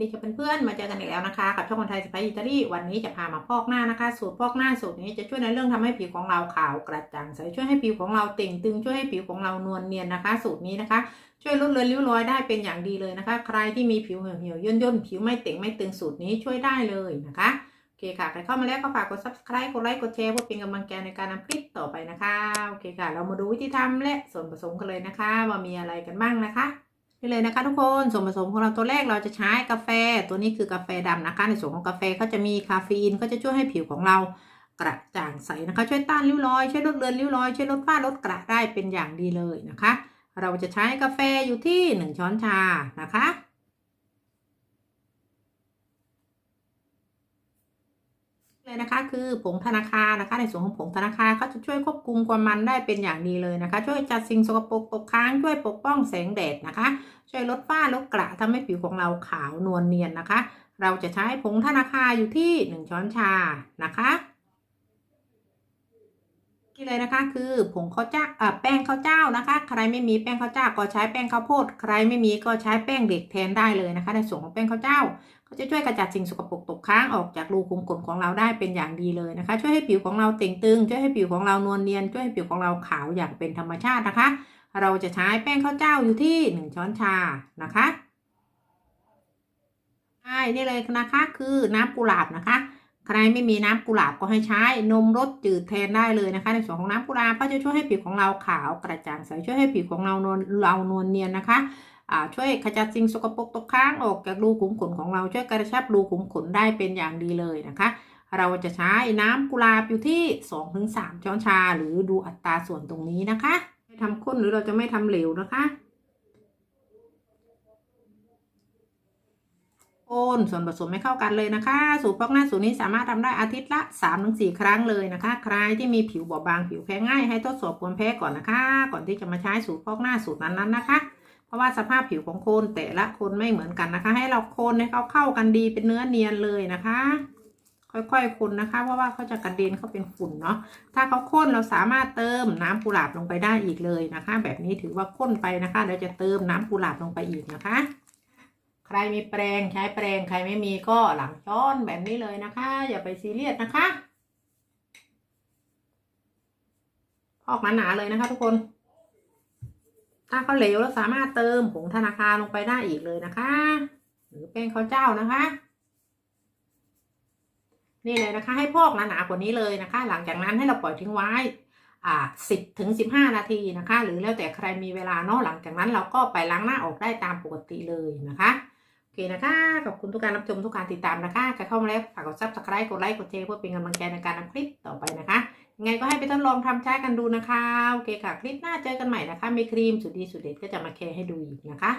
ดีค่ะเพื่อนๆ มาเจอกันอีกแล้วนะคะ กับช่องคนไทยสไปอิตาลีวันนี้จะพามาพอกหน้านะคะ สูตรพอกหน้าสูตรนี้จะช่วยในเรื่องทำให้ผิวของเราขาวกระจ่างใสช่วยให้ผิวของเราเต่งตึงช่วยให้ผิวของเรานวลเนียนนะคะ สูตรนี้นะคะ ช่วยลดเลือนริ้วรอยได้เป็นอย่างดีเลยนะคะ ใครที่มีผิวเหี่ยวๆย่นย่นๆผิวไม่เต่งไม่ตึงสูตรนี้ช่วยได้เลยนะคะโอเคค่ะใครเข้ามาแล้วก็ฝากกด subscribe กดไลค์กดแชร์เพื่อเป็นกำลังใจในการนำคลิปต่อไปนะคะโอเคค่ะ เรามาดูวิธีทำและส่วนผสมกันเลยนะคะ ว่ามีอะไรกันบ้างนะคะ นี่เลยนะคะทุกคนส่วนผสมของเราตัวแรกเราจะใช้กาแฟ ตัวนี้คือกาแฟดำนะคะ ในส่วนของกาแฟก็จะมีคาเฟอีนก็จะช่วยให้ผิวของเรากระจ่างใสนะคะ ช่วยต้านริ้วรอย ช่วยลดเลือนริ้วรอย ช่วยลดฝ้าลดกระได้เป็นอย่างดีเลยนะคะ เราจะใช้กาแฟอยู่ที่หนึ่งช้อนชานะคะ เลยนะคะ คือผงธนาคารนะคะ ในส่วนของผงธนาคารเขาจะช่วยควบคุมความมันได้เป็นอย่างดีเลยนะคะ ช่วยจัดสิ่งสกปรกตกค้างช่วยปกป้องแสงแดดนะคะ ช่วยลดฝ้าลดกระทำให้ผิวของเราขาวนวลเนียนนะคะ เราจะใช้ผงธนาคารอยู่ที่หนึ่งช้อนชานะคะี่เลยนะคะคือผงข้าวเจ้าแป้งข้าวเจ้านะคะ ใครไม่มีแป้งข้าวเจ้าก็ใช้แป้งข้าวโพด ใครไม่มีก็ใช้แป้งเด็กแทนได้เลยนะคะ ในส่วนของแป้งข้าวเจ้า ก็จะช่วยกระจัดสิ่งสกปรกตกค้างออกจากรูขุมขนของเราได้เป็นอย่างดีเลยนะคะ ช่วยให้ผิวของเราเต่งตึง ช่วยให้ผิวของเรานวลเนียน ช่วยให้ผิวของเราขาวอย่างเป็นธรรมชาตินะคะ เราจะใช้แป้งข้าวเจ้าอยู่ที่หนึ่งช้อนชานะคะใช่นี่เลยนะคะคือน้ำกุหลาบนะคะใครไม่มีน้ำกุหลาบก็ให้ใช้นมรสจืดแทนได้เลยนะคะ ในส่วนของน้ำกุหลาบก็จะช่วยให้ผิวของเราขาวกระจ่างใสช่วยให้ผิวของเรานวลเรานวลเนียนนะคะ ช่วยขจัดสิ่งสกปรกตกค้างออกจากรูขุมขนของเราช่วยกระชับรูขุมขนได้เป็นอย่างดีเลยนะคะ เราจะใช้น้ำกุหลาบอยู่ที่ 2-3 ช้อนชา หรือดูอัตราส่วนตรงนี้นะคะไม่ทำข้นหรือเราจะไม่ทำเหลวนะคะคนส่วนผสมให้เข้ากันเลยนะคะ สูตรพอกหน้าสูตรนี้สามารถทำได้อาทิตย์ละ 3-4 ครั้งเลยนะคะ ใครที่มีผิวบอบบางผิวแพ้ง่ายให้ทดสอบความแพ้ก่อนนะคะ ก่อนที่จะมาใช้สูตรพอกหน้าสูตรนั้นๆนะคะ เพราะว่าสภาพผิวของโคนแต่ละคนไม่เหมือนกันนะคะ ให้เราโคนให้เขาเข้ากันดีเป็นเนื้อเนียนเลยนะคะ ค่อยๆคนนะคะ เพราะว่าเขาจะกระเด็นเขาเป็นฝุ่นเนาะถ้าเขาข้นเราสามารถเติมน้ำกุหลาบลงไปได้อีกเลยนะคะ แบบนี้ถือว่าข้นไปนะคะเราจะเติมน้ำกุหลาบลงไปอีกนะคะใครมีแปรงใช้แปรงใครไม่มีก็หลังช้อนแบบนี้เลยนะคะ อย่าไปซีเรียสนะคะ พอกหนาๆเลยนะคะทุกคน ถ้าเขาเหลวแล้วสามารถเติมผงธนาคารลงไปได้อีกเลยนะคะ หรือแป้งข้าวเจ้านะคะ นี่เลยนะคะ ให้พอกหนาๆกว่านี้เลยนะคะ หลังจากนั้นให้เราปล่อยทิ้งไว้ อ่าสิบถึงสิบห้านาทีนะคะ หรือแล้วแต่ใครมีเวลาเนาะหลังจากนั้นเราก็ไปล้างหน้าออกได้ตามปกติเลยนะคะโอเคนะคะ ขอบคุณทุกการรับชมทุกการติดตามนะคะใครเข้ามาแล้วฝากกดซับสไครต์กดไลค์กดแชร์เพื่อเป็นกำลังใจในการทำคลิปต่อไปนะคะ ไงก็ให้ไปทดลองทำใช้กันดูนะคะ โอเคค่ะ คลิปหน้าเจอกันใหม่นะคะมีครีมสุดดีสุดเด็ดก็จะมาแคร์ให้ดูอีกนะคะ